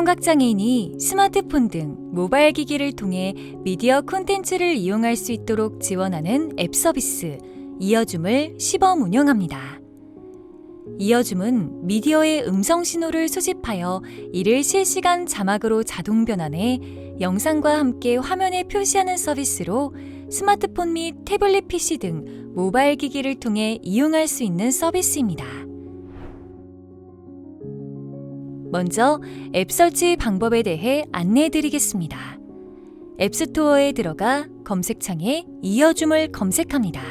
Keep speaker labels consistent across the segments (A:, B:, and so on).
A: 청각장애인이 스마트폰 등 모바일 기기를 통해 미디어 콘텐츠를 이용할 수 있도록 지원하는 앱 서비스 이어줌을 시범 운영합니다. 이어줌은 미디어의 음성 신호를 수집하여 이를 실시간 자막으로 자동 변환해 영상과 함께 화면에 표시하는 서비스로 스마트폰 및 태블릿 PC 등 모바일 기기를 통해 이용할 수 있는 서비스입니다. 먼저 앱 설치 방법에 대해 안내해 드리겠습니다. 앱스토어에 들어가 검색창에 이어줌을 검색합니다.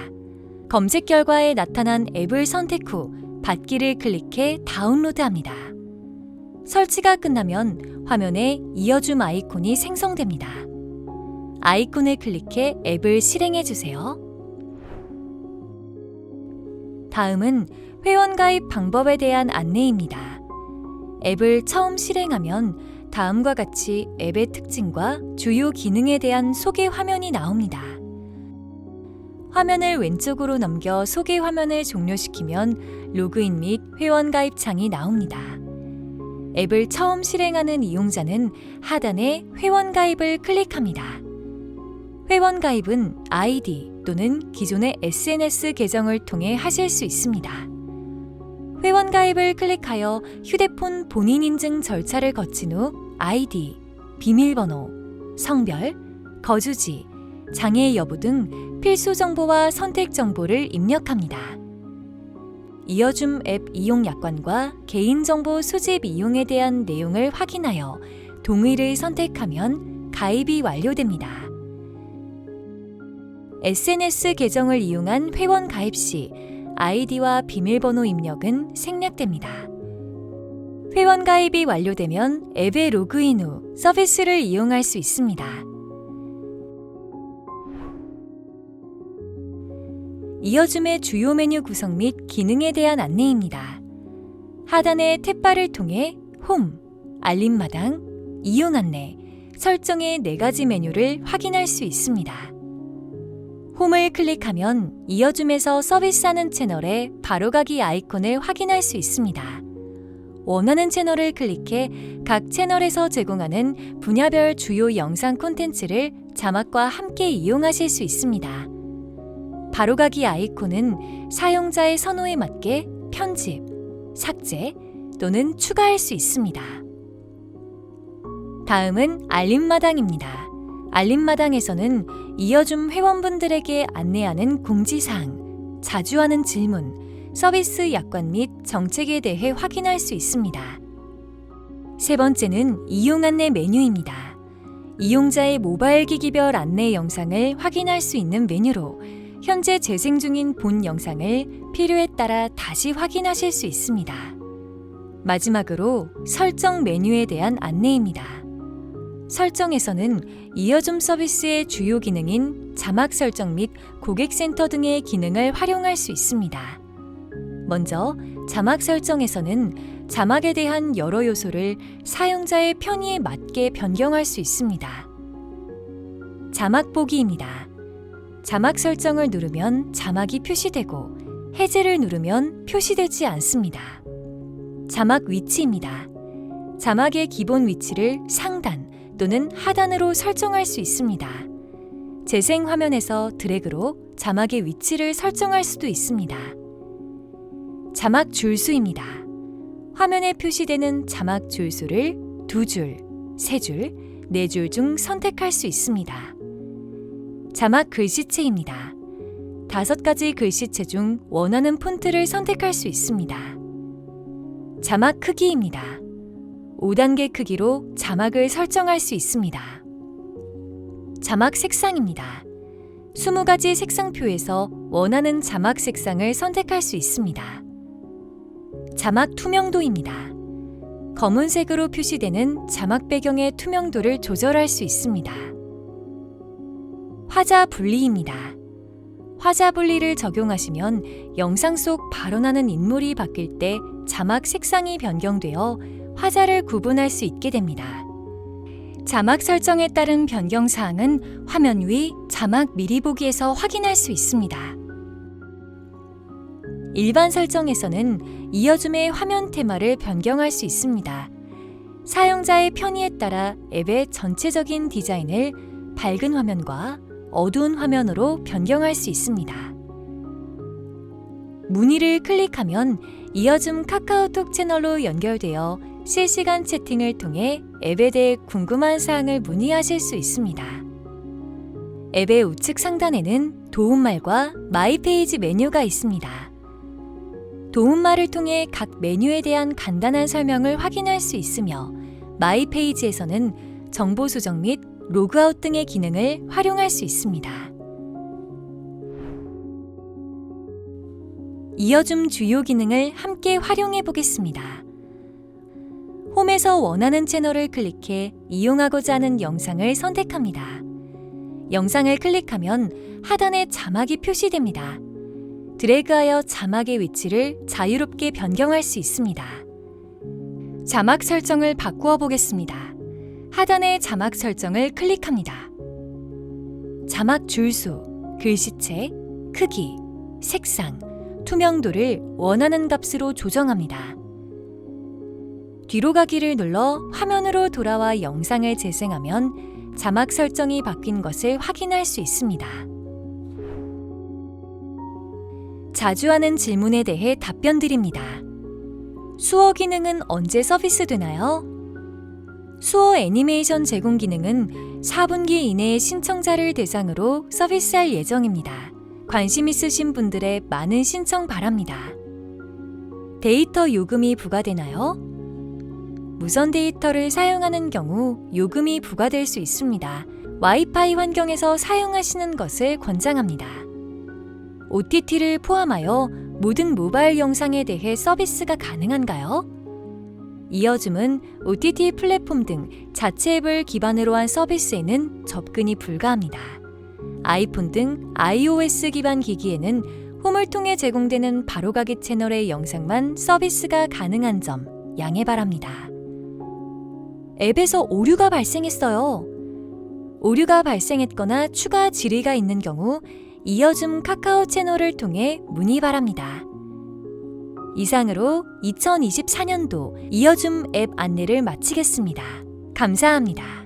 A: 검색 결과에 나타난 앱을 선택 후 받기를 클릭해 다운로드합니다. 설치가 끝나면 화면에 이어줌 아이콘이 생성됩니다. 아이콘을 클릭해 앱을 실행해 주세요. 다음은 회원 가입 방법에 대한 안내입니다. 앱을 처음 실행하면 다음과 같이 앱의 특징과 주요 기능에 대한 소개 화면이 나옵니다. 화면을 왼쪽으로 넘겨 소개 화면을 종료시키면 로그인 및 회원 가입 창이 나옵니다. 앱을 처음 실행하는 이용자는 하단에 회원 가입을 클릭합니다. 회원 가입은 아이디 또는 기존의 SNS 계정을 통해 하실 수 있습니다. 회원 가입을 클릭하여 휴대폰 본인 인증 절차를 거친 후 아이디, 비밀번호, 성별, 거주지, 장애 여부 등 필수 정보와 선택 정보를 입력합니다. 이어줌 앱 이용 약관과 개인정보 수집 이용에 대한 내용을 확인하여 동의를 선택하면 가입이 완료됩니다. SNS 계정을 이용한 회원 가입 시 아이디와 비밀번호 입력은 생략됩니다. 회원 가입이 완료되면 앱에 로그인 후 서비스를 이용할 수 있습니다. 이어줌의 주요 메뉴 구성 및 기능에 대한 안내입니다. 하단의 탭바를 통해 홈, 알림마당, 이용 안내, 설정의 네 가지 메뉴를 확인할 수 있습니다. 홈을 클릭하면 이어줌에서 서비스하는 채널의 바로가기 아이콘을 확인할 수 있습니다. 원하는 채널을 클릭해 각 채널에서 제공하는 분야별 주요 영상 콘텐츠를 자막과 함께 이용하실 수 있습니다. 바로가기 아이콘은 사용자의 선호에 맞게 편집, 삭제 또는 추가할 수 있습니다. 다음은 알림마당입니다. 알림마당에서는 이어줌 회원분들에게 안내하는 공지사항, 자주 하는 질문, 서비스 약관 및 정책에 대해 확인할 수 있습니다. 세 번째는 이용 안내 메뉴입니다. 이용자의 모바일 기기별 안내 영상을 확인할 수 있는 메뉴로 현재 재생 중인 본 영상을 필요에 따라 다시 확인하실 수 있습니다. 마지막으로 설정 메뉴에 대한 안내입니다. 설정에서는 이어줌 서비스의 주요 기능인 자막 설정 및 고객센터 등의 기능을 활용할 수 있습니다. 먼저 자막 설정에서는 자막에 대한 여러 요소를 사용자의 편의에 맞게 변경할 수 있습니다. 자막 보기입니다. 자막 설정을 누르면 자막이 표시되고 해제를 누르면 표시되지 않습니다. 자막 위치입니다. 자막의 기본 위치를 상단 또는 하단으로 설정할 수 있습니다. 재생 화면에서 드래그로 자막의 위치를 설정할 수도 있습니다. 자막 줄수입니다. 화면에 표시되는 자막 줄수를 두 줄, 세 줄, 네 줄 중 선택할 수 있습니다. 자막 글씨체입니다. 다섯 가지 글씨체 중 원하는 폰트를 선택할 수 있습니다. 자막 크기입니다. 5단계 크기로 자막을 설정할 수 있습니다. 자막 색상입니다. 20가지 색상표에서 원하는 자막 색상을 선택할 수 있습니다. 자막 투명도입니다. 검은색으로 표시되는 자막 배경의 투명도를 조절할 수 있습니다. 화자 분리입니다. 화자 분리를 적용하시면 영상 속 발언하는 인물이 바뀔 때 자막 색상이 변경되어 화자를 구분할 수 있게 됩니다. 자막 설정에 따른 변경 사항은 화면 위 자막 미리 보기에서 확인할 수 있습니다. 일반 설정에서는 이어줌의 화면 테마를 변경할 수 있습니다. 사용자의 편의에 따라 앱의 전체적인 디자인을 밝은 화면과 어두운 화면으로 변경할 수 있습니다. 문의를 클릭하면 이어줌 카카오톡 채널로 연결되어 실시간 채팅을 통해 앱에 대해 궁금한 사항을 문의하실 수 있습니다. 앱의 우측 상단에는 도움말과 마이 페이지 메뉴가 있습니다. 도움말을 통해 각 메뉴에 대한 간단한 설명을 확인할 수 있으며 마이 페이지에서는 정보 수정 및 로그아웃 등의 기능을 활용할 수 있습니다. 이어줌 주요 기능을 함께 활용해 보겠습니다. 홈에서 원하는 채널을 클릭해 이용하고자 하는 영상을 선택합니다. 영상을 클릭하면 하단에 자막이 표시됩니다. 드래그하여 자막의 위치를 자유롭게 변경할 수 있습니다. 자막 설정을 바꾸어 보겠습니다. 하단의 자막 설정을 클릭합니다. 자막 줄수, 글씨체, 크기, 색상, 투명도를 원하는 값으로 조정합니다. 뒤로 가기를 눌러 화면으로 돌아와 영상을 재생하면 자막 설정이 바뀐 것을 확인할 수 있습니다. 자주 하는 질문에 대해 답변 드립니다. 수어 기능은 언제 서비스 되나요? 수어 애니메이션 제공 기능은 4분기 이내에 신청자를 대상으로 서비스할 예정입니다. 관심 있으신 분들의 많은 신청 바랍니다. 데이터 요금이 부과되나요? 무선 데이터를 사용하는 경우 요금이 부과될 수 있습니다. 와이파이 환경에서 사용하시는 것을 권장합니다. OTT를 포함하여 모든 모바일 영상에 대해 서비스가 가능한가요? 이어줌은 OTT 플랫폼 등 자체 앱을 기반으로 한 서비스에는 접근이 불가합니다. 아이폰 등 iOS 기반 기기에는 홈을 통해 제공되는 바로가기 채널의 영상만 서비스가 가능한 점 양해 바랍니다. 앱에서 오류가 발생했어요. 오류가 발생했거나 추가 질의가 있는 경우 이어줌 카카오 채널을 통해 문의 바랍니다. 이상으로 2024년도 이어줌 앱 안내를 마치겠습니다. 감사합니다.